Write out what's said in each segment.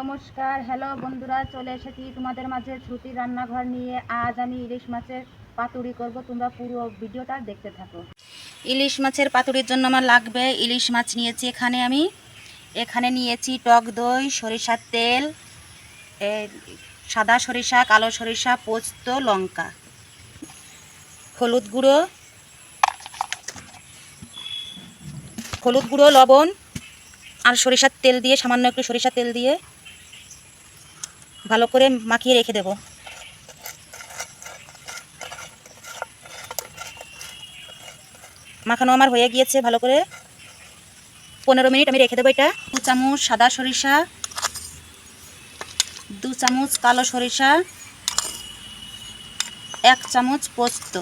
নমস্কার হ্যালো বন্ধুরা, চলে এসেছি তোমাদের মাঝে শ্রুতি রান্নাঘর নিয়ে। আজ আমি ইলিশ মাছের পাতুরি করব, তোমরা পুরো ভিডিওটা দেখতে থাকো। ইলিশ মাছের পাতুরির জন্য আমার লাগবে ইলিশ মাছ নিয়েছি এখানে আমি। এখানে নিয়েছি টক দই, সরিষার তেল সাদা সরিষা, কালো সরিষা, পোস্ত, লঙ্কা, হলুদ গুঁড়ো হলুদ গুঁড়ো, লবণ, আর সরিষার তেল দিয়ে, সামান্য একটু সরিষার তেল দিয়ে ভালো করে মাখিয়ে রেখে দেব। মাখানো আমার হয়ে গিয়েছে ভালো করে। পনেরো মিনিট আমি রেখে দেবো এটা। দু চামচ সাদা সরিষা, দু চামচ কালো সরিষা, এক চামচ পোস্ত।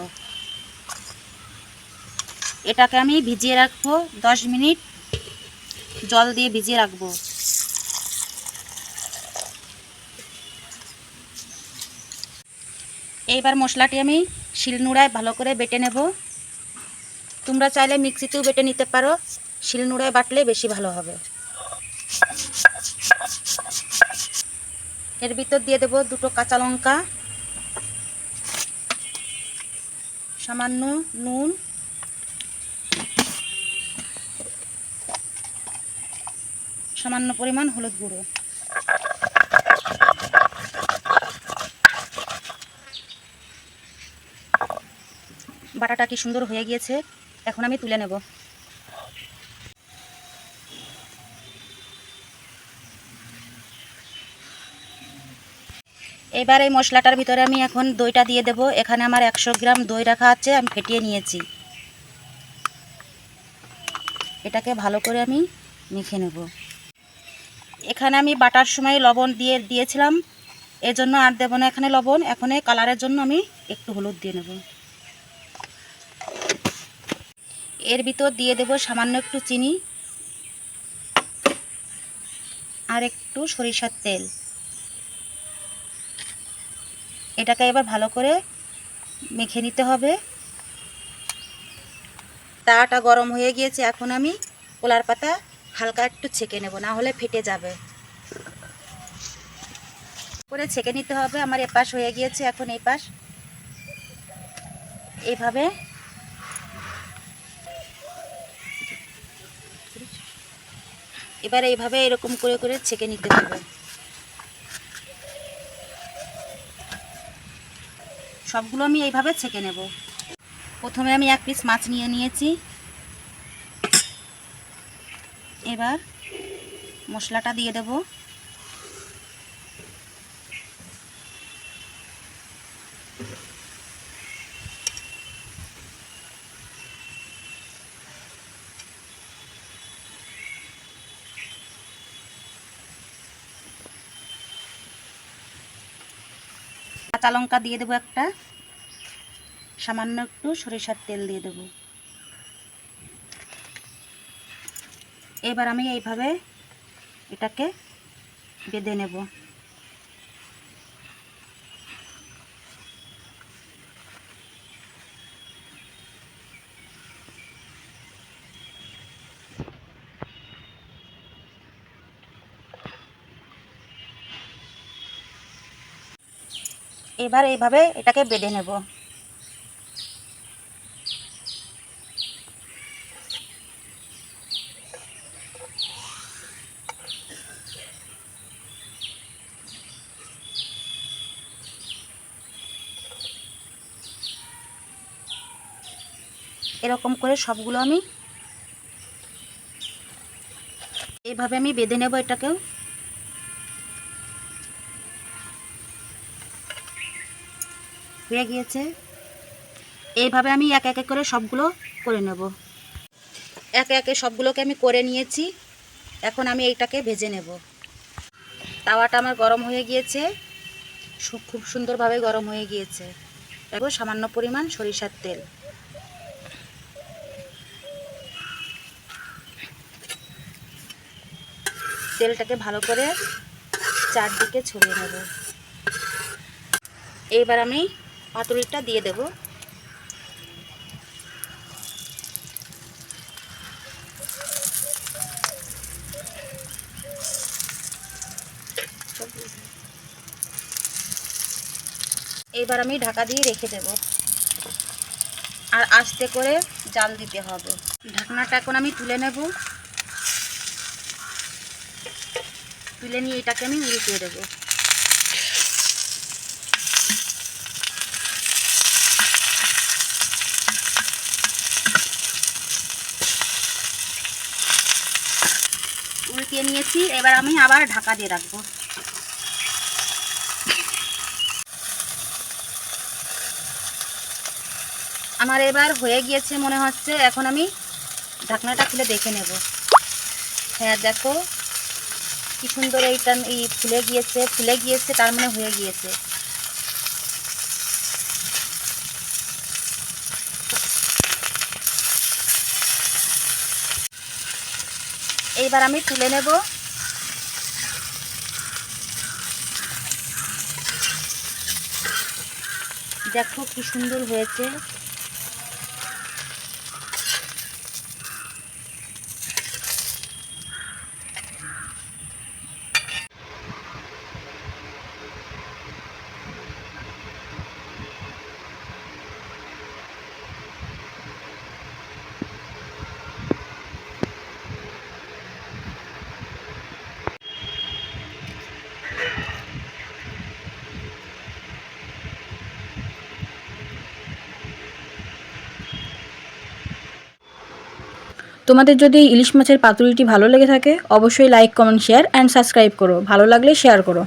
এটাকে আমি ভিজিয়ে রাখব দশ মিনিট। জল দিয়ে ভিজিয়ে রাখব। এইবার মশলাটি আমি শিলনোড়ায় ভালো করে বেটে নেব। তোমরা চাইলে মিক্সিতেও বেটে নিতে পারো। শিলনোড়ায় বাটলে বেশি ভালো হবে। এর ভিতর দিয়ে দেব দুটো কাঁচা লঙ্কা, সামান্য নুন, সামান্য পরিমাণ হলুদ গুঁড়ো। বাটাটা কি সুন্দর হয়ে গিয়েছে? এখন আমি তুলে নেব। এবার এই মশলাটার ভিতরে আমি এখন দইটা দিয়ে দেব। এখানে আমার একশো গ্রাম দই রাখা আছে, আমি ফেটিয়ে নিয়েছি। এটাকে ভালো করে আমি মেখে নেব। এখানে আমি বাটার সময় লবণ দিয়ে দিয়েছিলাম। এজন্য আর দেবো না এখানে লবণ। এখন কালারের জন্য আমি একটু হলুদ দিয়ে নেব। এর ভিতর দিয়ে দেব সামান্য একটু চিনি আর একটু সরিষার তেল। এটাকে এবার ভালো করে মেখে নিতে হবে। তাটা গরম হয়ে গিয়েছে, এখন আমি কলার পাতা হালকা একটু ছেঁকে নেব, না হলে ফেটে যাবে। করে ছেঁকে নিতে হবে, আমার এপাশ হয়ে গিয়েছে, এখন এই পাশ এইভাবে এবার এইভাবে এরকম করে করে ছেঁকে নিতে হবে। সবগুলো আমি এইভাবে ছেঁকে নেব। প্রথমে আমি এক পিস মাছ নিয়ে নিয়েছি। এবার মশলাটা দিয়ে দেব। কাঁচা লঙ্কা দিয়ে দেবো একটা। সামান্য একটু সরিষার তেল দিয়ে দেব। এবার আমি এইভাবে এটাকে বেঁধে নেব। এবার এইভাবে এটাকে বেঁধে নেব। এরকম করে সবগুলো আমি এইভাবে আমি বেঁধে নেব এটাকেও। হয়ে গিয়েছে। এইভাবে আমি এক একে করে সবগুলো করে নেব। একে একে সবগুলোকে আমি করে নিয়েছি। এখন আমি এইটাকে ভেজে নেব। তাওয়াটা আমার গরম হয়ে গিয়েছে। খুব সুন্দরভাবে গরম হয়ে গিয়েছে। এবার সামান্য পরিমাণ সরিষার তেল। তেলটাকে ভালো করে চারদিকে ছড়িয়ে নেব। এইবার আমি পাতুরিটা দিয়ে দেব। এবার আমি ঢাকা দিয়ে রেখে দেব। আর আস্তে করে জাল দিতে হবে। ঢাকনাটা এখন আমি তুলে নেব। তুলে নিয়ে এটাকে আমি উল্টিয়ে দেবো উল্টিয়ে নিয়েছি, এবার আমি আবার ঢাকা দিয়ে রাখব। আমার এবার হয়ে গিয়েছে মনে হচ্ছে, এখন আমি ঢাকনাটা খুলে দেখে নেব। হ্যাঁ দেখো, কি সুন্দর এইটা, এই ফুলে গিয়েছে ফুলে গিয়েছে, তার মানে হয়ে গিয়েছে। এইবার আমি তুলে নেব। দেখো কি সুন্দর হয়েছে। তোমাদের যদি ইলিশ মাছের পাতুরিটি ভালো লেগে থাকে, অবশ্যই like comment share and subscribe করো। ভালো লাগলে শেয়ার করো।